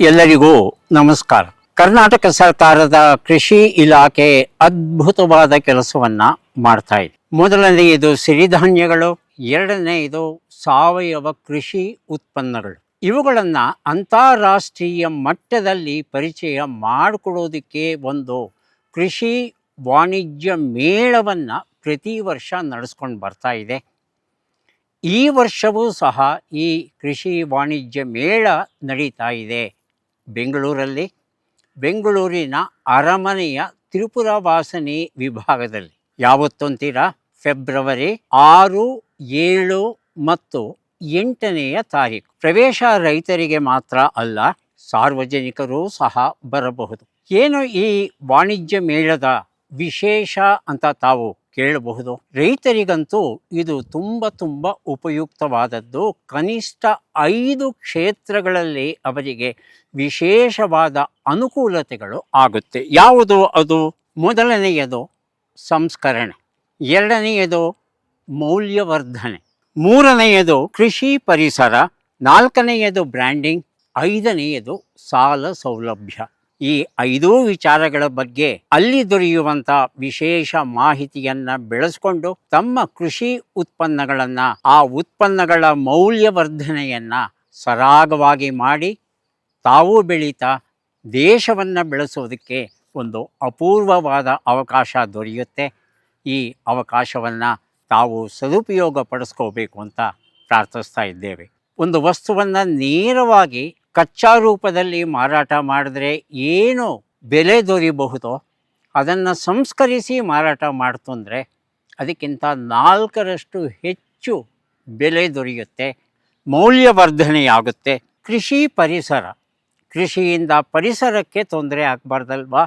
ಎಲ್ಲರಿಗೂ ನಮಸ್ಕಾರ. ಕರ್ನಾಟಕ ಸರ್ಕಾರದ ಕೃಷಿ ಇಲಾಖೆ ಅದ್ಭುತವಾದ ಕೆಲಸವನ್ನ ಮಾಡ್ತಾ ಇದೆ. ಮೊದಲನೆಯದು ಸಿರಿಧಾನ್ಯಗಳು ಎರಡನೆಯದು ಸಾವಯವ ಕೃಷಿ ಉತ್ಪನ್ನಗಳು. ಇವುಗಳನ್ನ ಅಂತಾರಾಷ್ಟ್ರೀಯ ಮಟ್ಟದಲ್ಲಿ ಪರಿಚಯ ಮಾಡಿಕೊಡೋದಕ್ಕೆ ಒಂದು ಕೃಷಿ ವಾಣಿಜ್ಯ ಮೇಳವನ್ನ ಪ್ರತಿ ವರ್ಷ ನಡೆಸ್ಕೊಂಡು ಬರ್ತಾ ಇದೆ. ಈ ವರ್ಷವೂ ಸಹ ಈ ಕೃಷಿ ವಾಣಿಜ್ಯ ಮೇಳ ನಡೀತಾ ಇದೆ. ಬೆಂಗಳೂರಲ್ಲಿ, ಬೆಂಗಳೂರಿನ ಅರಮನೆಯ ತ್ರಿಪುರ ವಾಸನಿ ವಿಭಾಗದಲ್ಲಿ. ಯಾವತ್ತೊಂತೀರಾ ಫೆಬ್ರವರಿ ಆರು, ಏಳು ಮತ್ತು ಎಂಟನೆಯ ತಾರೀಕು. ಪ್ರವೇಶ ರೈತರಿಗೆ ಮಾತ್ರ ಅಲ್ಲ, ಸಾರ್ವಜನಿಕರು ಸಹ ಬರಬಹುದು. ಏನು ಈ ವಾಣಿಜ್ಯ ಮೇಳದ ವಿಶೇಷ ಅಂತ ತಾವು ಕೇಳಬಹುದು. ರೈತರಿಗಂತೂ ಇದು ತುಂಬ ತುಂಬ ಉಪಯುಕ್ತವಾದದ್ದು. ಕನಿಷ್ಠ ಐದು ಕ್ಷೇತ್ರಗಳಲ್ಲಿ ಅವರಿಗೆ ವಿಶೇಷವಾದ ಅನುಕೂಲತೆಗಳು ಆಗುತ್ತೆ. ಯಾವುದು ಅದು? ಮೊದಲನೆಯದು ಸಂಸ್ಕರಣೆ. ಎರಡನೆಯದು ಮೌಲ್ಯವರ್ಧನೆ. ಮೂರನೆಯದು ಕೃಷಿ ಪರಿಸರ. ನಾಲ್ಕನೆಯದು ಬ್ರ್ಯಾಂಡಿಂಗ್. ಐದನೆಯದು ಸಾಲ ಸೌಲಭ್ಯ. ಈ ಐದೂ ವಿಚಾರಗಳ ಬಗ್ಗೆ ಅಲ್ಲಿ ದೊರೆಯುವಂತ ವಿಶೇಷ ಮಾಹಿತಿಯನ್ನ ಬೆಳೆಸ್ಕೊಂಡು ತಮ್ಮ ಕೃಷಿ ಉತ್ಪನ್ನಗಳನ್ನ, ಆ ಉತ್ಪನ್ನಗಳ ಮೌಲ್ಯವರ್ಧನೆಯನ್ನ ಸರಾಗವಾಗಿ ಮಾಡಿ ತಾವು ಬೆಳೀತಾ ದೇಶವನ್ನು ಬೆಳೆಸೋದಕ್ಕೆ ಒಂದು ಅಪೂರ್ವವಾದ ಅವಕಾಶ ದೊರೆಯುತ್ತೆ. ಈ ಅವಕಾಶವನ್ನು ತಾವು ಸದುಪಯೋಗ ಪಡಿಸ್ಕೋಬೇಕು ಅಂತ ಪ್ರಾರ್ಥಿಸ್ತಾ ಇದ್ದೇವೆ. ಒಂದು ವಸ್ತುವನ್ನು ನೇರವಾಗಿ ಕಚ್ಚಾ ರೂಪದಲ್ಲಿ ಮಾರಾಟ ಮಾಡಿದ್ರೆ ಏನು ಬೆಲೆ ದೊರೆಯಬಹುದೋ ಅದನ್ನು ಸಂಸ್ಕರಿಸಿ ಮಾರಾಟ ಮಾಡ್ತು ಅಂದರೆ ಅದಕ್ಕಿಂತ ನಾಲ್ಕರಷ್ಟು ಹೆಚ್ಚು ಬೆಲೆ ದೊರೆಯುತ್ತೆ, ಮೌಲ್ಯವರ್ಧನೆಯಾಗುತ್ತೆ. ಕೃಷಿ ಪರಿಸರ. ಕೃಷಿಯಿಂದ ಪರಿಸರಕ್ಕೆ ತೊಂದರೆ ಆಗಬಾರ್ದಲ್ವಾ?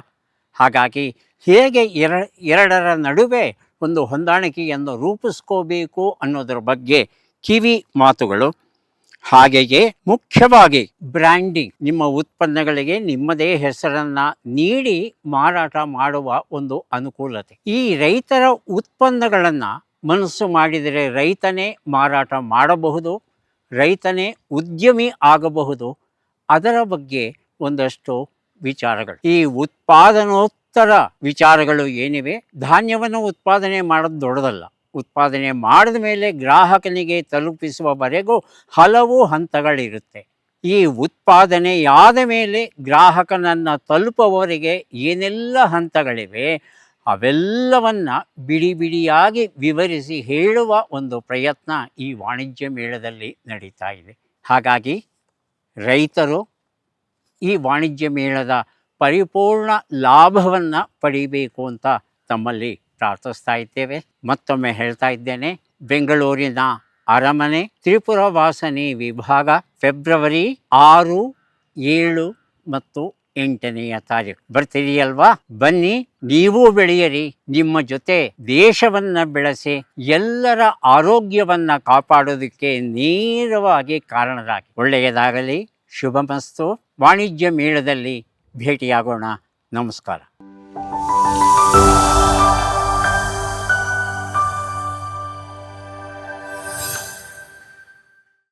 ಹಾಗಾಗಿ ಹೇಗೆ ಎರ, ಎರಡರ ನಡುವೆ ಒಂದು ಹೊಂದಾಣಿಕೆಯನ್ನು ರೂಪಿಸ್ಕೋಬೇಕು ಅನ್ನೋದ್ರ ಬಗ್ಗೆ ಕಿವಿ ಮಾತುಗಳು. ಹಾಗೆಯೇ ಮುಖ್ಯವಾಗಿ ಬ್ರ್ಯಾಂಡಿಂಗ್, ನಿಮ್ಮ ಉತ್ಪನ್ನಗಳಿಗೆ ನಿಮ್ಮದೇ ಹೆಸರನ್ನ ನೀಡಿ ಮಾರಾಟ ಮಾಡುವ ಒಂದು ಅನುಕೂಲತೆ. ಈ ರೈತರ ಉತ್ಪನ್ನಗಳನ್ನು ಮನಸ್ಸು ಮಾಡಿದರೆ ರೈತನೇ ಮಾರಾಟ ಮಾಡಬಹುದು, ರೈತನೇ ಉದ್ಯಮಿ ಆಗಬಹುದು. ಅದರ ಬಗ್ಗೆ ಒಂದಷ್ಟು ವಿಚಾರಗಳು. ಈ ಉತ್ಪಾದನೋತ್ತರ ವಿಚಾರಗಳು ಏನಿವೆ? ಧಾನ್ಯವನ್ನು ಉತ್ಪಾದನೆ ಮಾಡೋದು ದೊಡ್ಡದಲ್ಲ. ಉತ್ಪಾದನೆ ಮಾಡಿದ ಮೇಲೆ ಗ್ರಾಹಕನಿಗೆ ತಲುಪಿಸುವವರೆಗೂ ಹಲವು ಹಂತಗಳಿರುತ್ತೆ. ಈ ಉತ್ಪಾದನೆಯಾದ ಮೇಲೆ ಗ್ರಾಹಕನನ್ನು ತಲುಪುವವರೆಗೆ ಏನೆಲ್ಲ ಹಂತಗಳಿವೆ ಅವೆಲ್ಲವನ್ನು ಬಿಡಿ ಬಿಡಿಯಾಗಿ ವಿವರಿಸಿ ಹೇಳುವ ಒಂದು ಪ್ರಯತ್ನ ಈ ವಾಣಿಜ್ಯ ಮೇಳದಲ್ಲಿ ನಡೀತಾ ಇದೆ. ಹಾಗಾಗಿ ರೈತರು ಈ ವಾಣಿಜ್ಯ ಮೇಳದ ಪರಿಪೂರ್ಣ ಲಾಭವನ್ನು ಪಡಿಬೇಕು ಅಂತ ತಮ್ಮಲ್ಲಿ ಪ್ರಾರ್ಥಿಸ್ತಾ ಇದ್ದೇವೆ ಮತ್ತೊಮ್ಮೆ ಹೇಳ್ತಾ ಇದ್ದೇನೆ, ಬೆಂಗಳೂರಿನ ಅರಮನೆ ತ್ರಿಪುರ ವಾಸನಿ ವಿಭಾಗ ಫೆಬ್ರವರಿ ಆರು, ಏಳು ಮತ್ತು ಎಂಟನೆಯ ತಾರೀಕು. ಬರ್ತೀರಿ ಅಲ್ವಾ ಬನ್ನಿ, ನೀವು ಬೆಳೆಯರಿ. ನಿಮ್ಮ ಜೊತೆ ದೇಶವನ್ನ ಬೆಳೆಸಿ, ಎಲ್ಲರ ಆರೋಗ್ಯವನ್ನ ಕಾಪಾಡೋದಕ್ಕೆ ನೇರವಾಗಿ ಕಾರಣರಾಗಿ. ಒಳ್ಳೆಯದಾಗಲಿ. ಶುಭಮಸ್ತು. ವಾಣಿಜ್ಯ ಮೇಳದಲ್ಲಿ ಭೇಟಿಯಾಗೋಣ. ನಮಸ್ಕಾರ.